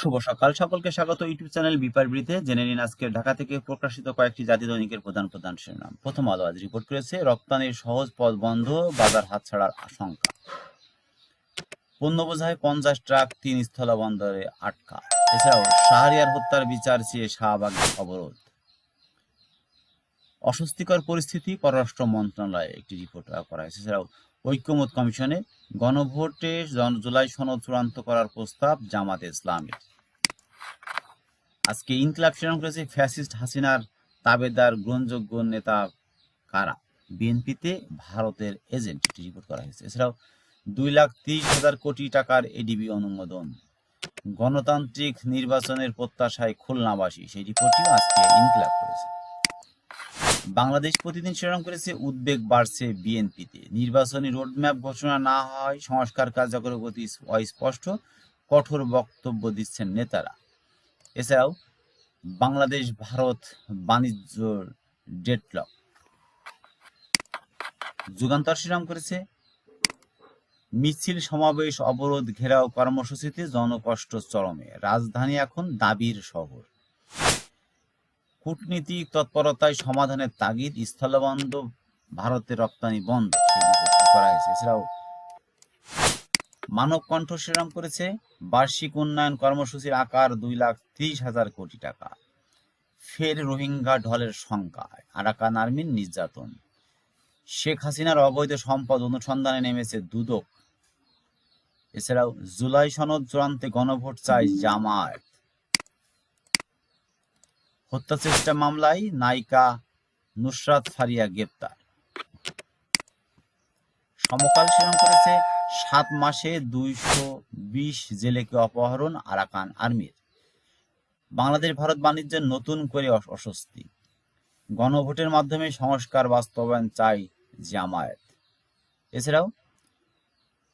শুভ সকাল। সকলকে স্বাগত ইউটিউব চ্যানেল বিপারবৃতে। জেনে নিন আজকে ঢাকা থেকে প্রকাশিত কয়েকটি জাতি দৈনিকের প্রধান প্রধান শিরোনাম। প্রথম আলো আজ রিপোর্ট করেছে, রপ্তানির সহজ পথ বন্ধ, বাজার হাতছাড়ার আশঙ্কা। পণ্য বোঝায় পঞ্চাশ ট্রাক, তিন স্থল বন্দরে আটকা। এছাড়াও শাহরিয়ার হত্যার বিচার চেয়ে শাহবাগ অবরোধ। অস্বস্তিকর পরিস্থিতি, পররাষ্ট্র মন্ত্রণালয়ে একটি রিপোর্ট করা হয়েছে। এছাড়াও ঐক্যমত কমিশনে গণভোটে জুলাই সনদ চূড়ান্ত করার প্রস্তাব জামাত ইসলামের। আজকে ইনকলাব শিরোনাম করেছে ফ্যাসিস্ট হাসিনার তাবেদার গ্রহণযোগ্য নেতা কারা? বিএনপিতে ভারতের এজেন্ট রিপোর্ট করা হয়েছে। এছাড়াও দুই লাখ তিরিশ হাজার কোটি টাকার এডিবি অনুমোদন। গণতান্ত্রিক নির্বাচনের প্রত্যাশায় খুলনাবাসী, সেই রিপোর্টটিও আজকে ইনকলাব করেছে। বাংলাদেশ প্রতিদিন শিরোনাম করেছে, উদ্বেগ বাড়ছে বিএনপিতে। নির্বাচনী রোডম্যাপ ঘোষণা না হয়, সংস্কার কার্যকরের গতি অস্পষ্ট, কঠোর বক্তব্য দিচ্ছেন নেতারা। এছাড়াও, বাংলাদেশ ভারত বাণিজ্য ডেটলক যুগান্তর শিরোনাম করেছে, মিছিল, সমাবেশ, অবরোধ, ঘেরাও কর্মসূচিতে জনকষ্ট চরমে। রাজধানী এখন দাবির শহর। কূটনীতিক তৎপরতায় সমাধানের তাগিদ স্থলবন্ধ ভারতের রপ্তানি বন্ধ করা হয়েছে। এছাড়াও মানব কণ্ঠ শিরোনাম করেছে। বার্ষিক উন্নয়ন কর্মসূচির আকার দুই লাখ ত্রিশ হাজার কোটি টাকা। ফের রোহিঙ্গা ঢলের সংখ্যা আরাকান আর্মির নির্যাতন। শেখ হাসিনার অবৈধ সম্পদ অনুসন্ধানে নেমেছে দুদক। এছাড়াও জুলাই সনদ চূড়ান্তে গণভোট চায় জামায়াত। হত্যা চেষ্টা মামলায় নায়িকা নুসরাত ফারিয়া গ্রেপ্তার। সমকাল শিরোনাম করেছে সাত মাসে দুইশো বিশ জেলেকে অপহরণ আরাকান আর্মির। বাংলাদেশ ভারত বাণিজ্যের নতুন করে অস্বস্তি। গণভোটের মাধ্যমে সংস্কার বাস্তবায়ন চাই জামায়াত। এছাড়াও,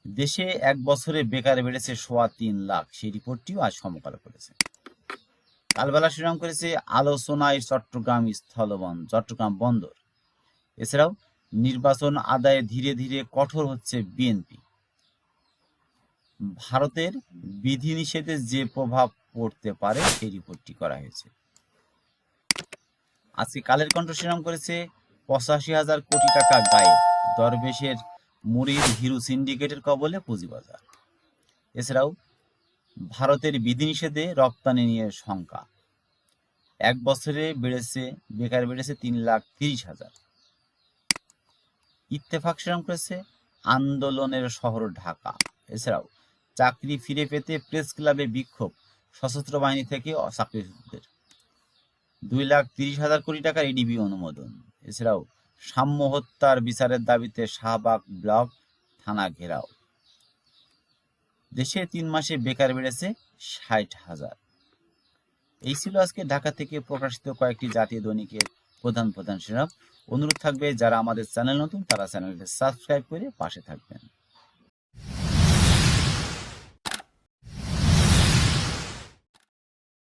দেশে এক বছরে বেকার বেড়েছে সোয়া তিন লাখ, সেই রিপোর্টটিও আজ সমকাল করেছে। কালবেলা শিরোনাম করেছে আলোচনায় চট্টগ্রাম স্থলবন, চট্টগ্রাম বন্দর। এছাড়াও নির্বাচন আদায়ে ধীরে ধীরে কঠোর হচ্ছে বিএনপি। ভারতের বিধিনিষেধে যে প্রভাব পড়তে পারে সেই রিপোর্টটি করা হয়েছে। আজকে কালের কণ্ঠ শিরোনাম করেছে পঁচাশি হাজার কোটি টাকা গায়ে দরবেশের মুড়ির হিরু সিন্ডিকেটের কবলে পুঁজিবাজার। এছাড়াও ভারতের বিধিনিষেধে রপ্তানি নিয়ে শঙ্কা। এক বছরে বেড়েছে, বেকার বেড়েছে তিন লাখ তিরিশ হাজার। ইত্তেফাক শিরোনাম করেছে, আন্দোলনের শহর ঢাকা। এছাড়াও, চাকরি ফিরে পেতে প্রেস ক্লাবে বিক্ষোভ, সশস্ত্র বাহিনী থেকে অ- চাকরিচ্যুতদের দুই লাখ তিরিশ হাজার কোটি টাকার এডিবি অনুমোদন। এছাড়াও সাম্য হত্যার বিচারের দাবিতে শাহবাগ ব্লক থানা ঘেরাও। দেশে তিন মাসে বেকার বেড়েছে ষাট হাজার। এই ছিল আজকে ঢাকা থেকে প্রকাশিত কয়েকটি জাতীয় দৈনিকের প্রধান প্রধান শিরোনাম। অনুরোধ থাকবে, যারা আমাদের চ্যানেল নতুন, তারা চ্যানেলটি সাবস্ক্রাইব করে পাশে থাকবেন।